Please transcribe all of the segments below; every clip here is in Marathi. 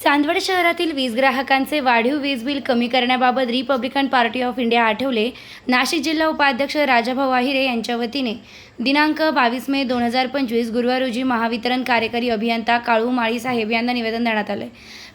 चांदवड शहरातील वीज ग्राहकांचे वाढीव वीज बिल कमी करण्याबाबत Republican Party of India Athawale. Nashik जिल्हा उपाध्यक्ष राजाभाऊ आहिरे यांच्या वतीने दिनांक बावीस मे दोन हजार पंचवीस गुरुवार रोजी महावितरण कार्यकारी अभियंता काळू माळी साहेब यांना निवेदन देण्यात आलं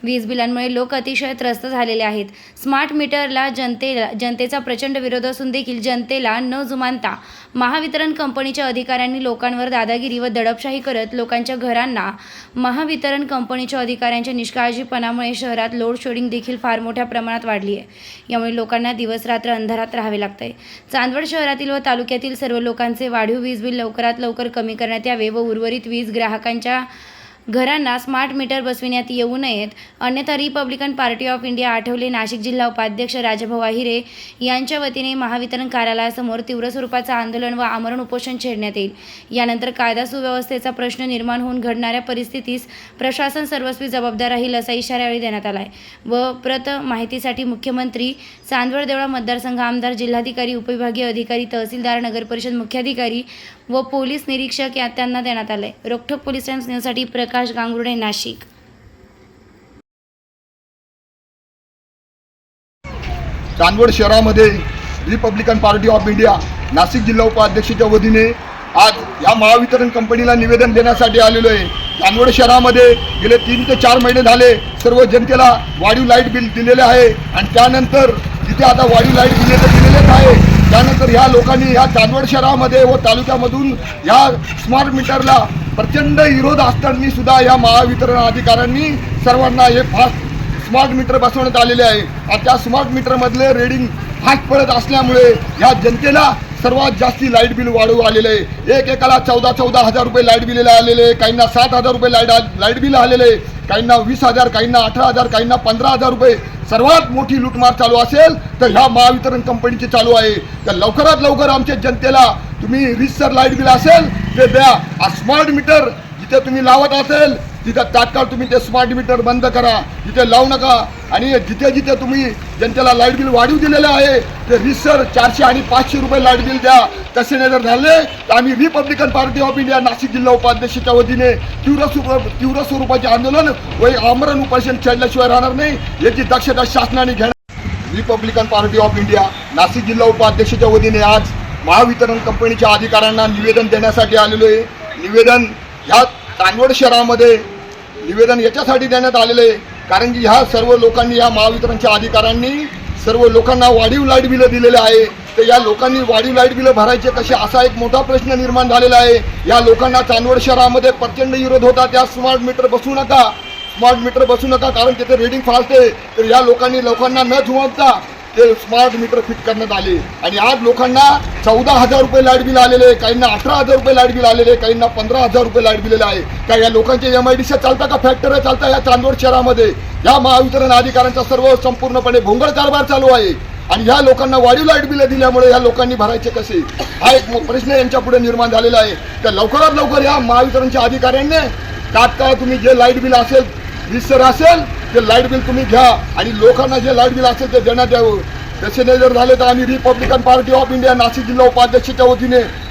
वीज बिलांमुळे लोक अतिशय त्रस्त झालेले आहेत. स्मार्ट मीटरला जनतेला जनतेचा प्रचंड विरोध असून देखील जनतेला न जुमानता महावितरण कंपनीच्या अधिकाऱ्यांनी लोकांवर दादागिरी व दडपशाही करत लोकांच्या घरांना महावितरण कंपनीच्या अधिकाऱ्यांच्या निष्काळजीपणामुळे शहरात लोड शेडिंग देखील फार मोठ्या प्रमाणात वाढली आहे. यामुळे लोकांना दिवसरात्र अंधारात राहावे लागतंय. चांदवड शहरातील व तालुक्यातील सर्व लोकांचे वाढीव वीज बिल लवकरात लवकर कमी करण्यात यावे व उर्वरित वीज ग्राहकांच्या घरांना स्मार्ट मीटर बसविण्यात येऊ नयेत. अन्यथा Republican Party of India Athawale Nashik जिल्हा उपाध्यक्ष राजाभाऊ आहिरे यांच्या वतीने महावितरण कार्यालयासमोर तीव्र स्वरूपाचं आंदोलन व आमरण उपोषण छेडण्यात येईल. यानंतर कायदा सुव्यवस्थेचा प्रश्न निर्माण होऊन घडणाऱ्या परिस्थितीस प्रशासन सर्वस्वी जबाबदार राहील असा इशारा यावेळी देण्यात आला आहे व प्रत माहितीसाठी मुख्यमंत्री चांदवड देवळा मतदारसंघ आमदार जिल्हाधिकारी उपविभागीय अधिकारी तहसीलदार नगरपरिषद मुख्याधिकारी व पोलीस निरीक्षक या त्यांना देण्यात आले रोखोक पोलीस टाइम्स न्यूजसाठी प्रकाश गांगुर्डे नाशिक. चांदवड शहरामध्ये Republican Party of India Nashik जिल्हा उपाध्यक्षाच्या वतीने आज या महावितरण कंपनीला निवेदन देण्यासाठी आलेलो आहे. चांदवड शहरामध्ये गेले तीन ते चार महिने झाले सर्व जनतेला वाढीव लाइट बिल दिलेले आहे आणि त्यानंतर तिथे आता वाढीव लाइट बिल दिलेलेच आहे. त्यानंतर ह्या लोकांनी ह्या चांदवड शहरामध्ये व तालुक्यामधून ह्या स्मार्ट मीटरला प्रचंड विरोध असताना सुद्धा या महावितरण अधिकाऱ्यांनी सर्वांना हे फास्ट स्मार्ट मीटर बसवण्यात आलेले आहे. आणि त्या स्मार्ट मीटरमधले रेडिंग फास्ट पडत असल्यामुळे ह्या जनतेला सर्वात जास्ती लाइट बिल वाढवू आलेलं आहे. एक एकाला चौदा चौदा हजार रुपये लाइट बिल आलेले आहे. काहींना सात हजार रुपये लाइट लाइट बिल आलेले आहे. काहींना वीस हजार काहींना अठरा हजार काहींना पंधरा हजार रुपये. सर्वात मोठी लूटमार चालू असेल तर ह्या महावितरण कंपनीची चालू आहे. तर लवकरात लवकर आमच्या जनतेला तुम्ही रीतसर लाइट बिल असेल ते द्या. स्मार्ट मीटर जिथे तुम्ही लावत असेल तिथं तात्काळ तुम्ही ते स्मार्ट मीटर बंद करा. तिथे लावू नका. आणि जिथे जिथे तुम्ही जनतेला लाइट बिल वाढीव दिलेलं आहे ते रिसर चारशे आणि पाचशे रुपये लाइट बिल द्या. तसे नाही जर झाले तर आम्ही Republican Party of India Nashik जिल्हा उपाध्यक्षाच्या वतीने तीव्र स्वरूप तीव्र स्वरूपाचे आंदोलन व आमरण उपोषण छेडल्याशिवाय राहणार नाही याची दक्षता शासनाने घेणार. Republican Party of India Nashik जिल्हा उपाध्यक्षाच्या वतीने आज महावितरण कंपनीच्या अधिकाऱ्यांना निवेदन देण्यासाठी आलेलो आहे. निवेदन ह्या चांदवड शहरामध्ये निवेदन याच्यासाठी देण्यात आलेलं आहे. कारण की ह्या सर्व लोकांनी ह्या महावितरणच्या अधिकाऱ्यांनी सर्व लोकांना वाढीव लाइट बिलं दिलेले आहे. तर या लोकांनी वाढीव लाइट बिलं भरायचे कसे असा एक मोठा प्रश्न निर्माण झालेला आहे. या लोकांना चांदवड शहरामध्ये प्रचंड विरोध होता. त्या स्मार्ट मीटर बसू नका. स्मार्ट मीटर बसू नका कारण तिथे रेडिंग फास्ट आहे तर या लोकांनी लोकांना न जुमावता ते स्मार्ट मीटर फिट करण्यात आले. आणि आज लोकांना चौदा हजार रुपये लाइट बिल आलेले आहे काहींना अठरा हजार रुपये लाइट बिल आलेले आहे काहींना पंधरा हजार रुपये लाइट बिल आहे. का या लोकांचे एम आय डी चालता का? फॅक्टर चालता या चांदवड शहरामध्ये. या महावितरण अधिकाऱ्यांचा सर्व संपूर्णपणे भोंगळ कारभार चालू आहे. आणि ह्या लोकांना वाढीव लाइट बिलं दिल्यामुळे ह्या लोकांनी भरायचे कसे? हा एक प्रश्न यांच्या पुढे निर्माण झालेला आहे. तर लवकरात लवकर या महावितरणच्या अधिकाऱ्यांनी तात्काळ तुम्ही जे लाइट बिल असेल विसर असेल ते लाइट बिल तुम्ही घ्या आणि लोकांना जे लाइट बिल असेल ते देण्यात यावं. तसे नाही जर झाले तर आम्ही Republican Party of India Nashik जिल्हा उपाध्यक्षच्या वतीने